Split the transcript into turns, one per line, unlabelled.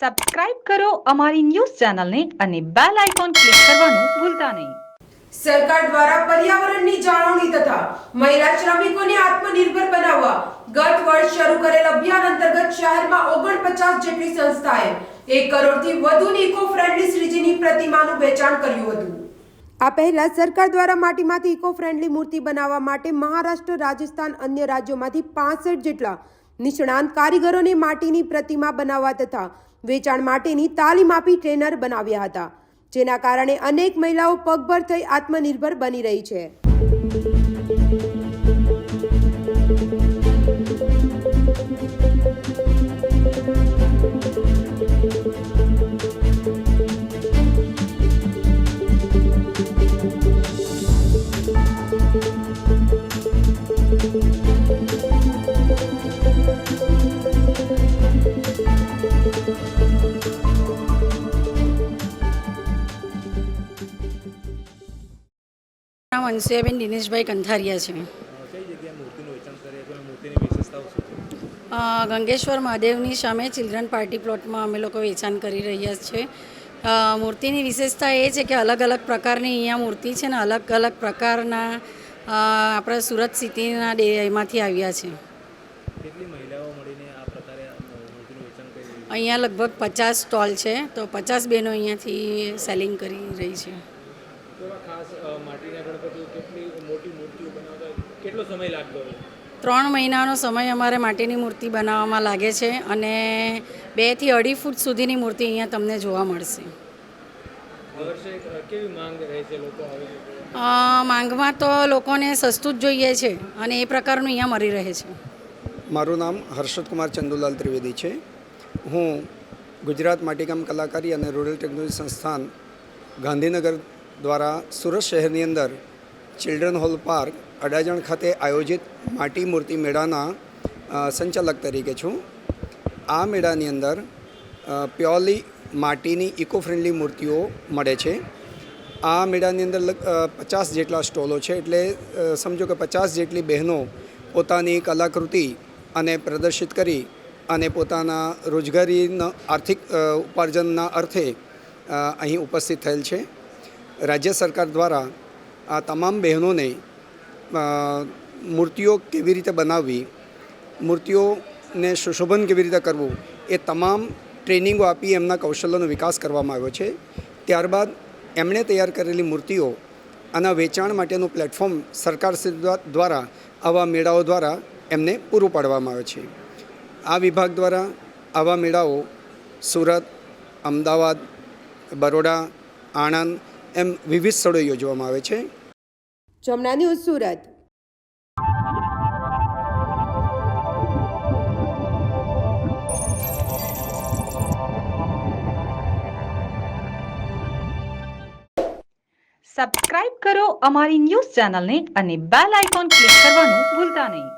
Subscribe કરો અમારી news ચેનલને અને બેલ આઇકોન ક્લિક કરવાનું ભૂલતા નહીં.
સરકાર દ્વારા પર્યાવરણની જાળવણી તથા મહિલા શ્રમિકોને આત્મનિર્ભર બનાવવા ગત વર્ષ શરૂ કરેલ અભિયાન અંતર્ગત શહેરમાં ઓગણપચાસ જેટલી સંસ્થાએ એક કરોડથી વધુની ઇકો ફ્રેન્ડલી શ્રીજીની પ્રતિમાનું વેચાણ કર્યું હતું. આ પહેલા સરકાર દ્વારા માટીમાંથી ઇકો ફ્રેન્ડલી મૂર્તિ બનાવવા માટે મહારાષ્ટ્ર, રાજસ્થાન અન્ય રાજ્યોમાંથી પાસઠ જેટલા નિષ્ણાંત કારીગરોને માટીની પ્રતિમા બનાવવા તથા વેચાણ માટેની તાલીમ આપી ટ્રેનર બનાવ્યા હતા, જેના કારણે અનેક મહિલાઓ પગભર થઈ આત્મનિર્ભર બની રહી છે.
નામ અંશુયાબેન દિનેશભાઈ કંથારિયા છે. ગંગેશ્વર મહાદેવની સામે ચિલ્ડ્રન પાર્ટી પ્લોટમાં અમે લોકો વેચાણ કરી રહ્યા છીએ મૂર્તિની વિશેષતા એ છે કે અલગ અલગ પ્રકારની અહીંયા મૂર્તિ છે ને અલગ અલગ પ્રકારના આપણા સુરત સિટીના ડે એમાંથી આવ્યા છે. અહીંયા લગભગ પચાસ સ્ટોલ છે, તો પચાસ બહેનો અહીંયાથી સેલિંગ કરી રહી છે.
છે ખાસ માટીના ગણપતિઓ કેટલી મોટી મૂર્તિઓ બનાવતા કેટલો સમય લાગતો
ત્રણ મહિનાનો સમય અમારે માટીની મૂર્તિ બનાવવામાં લાગે છે અને બેથી અઢી ફૂટ સુધીની મૂર્તિ અહીંયા તમને જોવા મળશે.
આ વર્ષે અ, કેવી માંગ રહે છે લોકો આવે છે
અ, માંગમાં તો લોકોને સસ્તું જ જોઈએ છે અને એ પ્રકારનું અહીંયા મળી રહે છે.
મારું નામ હર્ષદ કુમાર ચંદુલાલ ત્રિવેદી છે. હું ગુજરાત માટીકામ કલાકારી અને રૂરલ ટેકનોલોજી સંસ્થાન ગાંધીનગર દ્વારા સુરત શહેરની અંદર ચિલ્ડ્રન હોલ પાર્ક, અડાજણ ખાતે આયોજિત માટી મૂર્તિ મેળાના સંચાલક તરીકે છું. આ મેળાની અંદર પ્યોરલી માટીની ઇકો ફ્રેન્ડલી મૂર્તિઓ મળે છે. આ મેળાની અંદર પચાસ જેટલા સ્ટોલો છે એટલે સમજો કે પચાસ જેટલી બહેનો પોતાની કલાકૃતિ અને પ્રદર્શિત કરી અને પોતાના રોજગારીના આર્થિક ઉપાર્જનના અર્થે અહીં ઉપસ્થિત થયેલ છે. રાજ્ય સરકાર દ્વારા આ તમામ બહેનોને મૂર્તિઓ કેવી રીતે બનાવવી, મૂર્તિઓને સુશોભન કેવી રીતે કરવું, એ તમામ ટ્રેનિંગો આપી એમના કૌશલ્યનો વિકાસ કરવામાં આવ્યો છે. ત્યારબાદ એમણે તૈયાર કરેલી મૂર્તિઓ આના વેચાણ માટેનું પ્લેટફોર્મ સરકાર દ્વારા આવા મેળાઓ દ્વારા એમને પૂરું પાડવામાં આવે છે. આ વિભાગ દ્વારા આવા મેળાઓ સુરત, અમદાવાદ, બરોડા, આણંદ એમ વિવિધ સ્થળોએ યોજવામાં આવે છે.
જમના ન્યૂઝ સુરત.
સબસ્ક્રાઇબ કરો અમારી ન્યૂઝ ચેનલને અને બેલ આઇકોન ક્લિક કરવાનું ભૂલતા નહીં.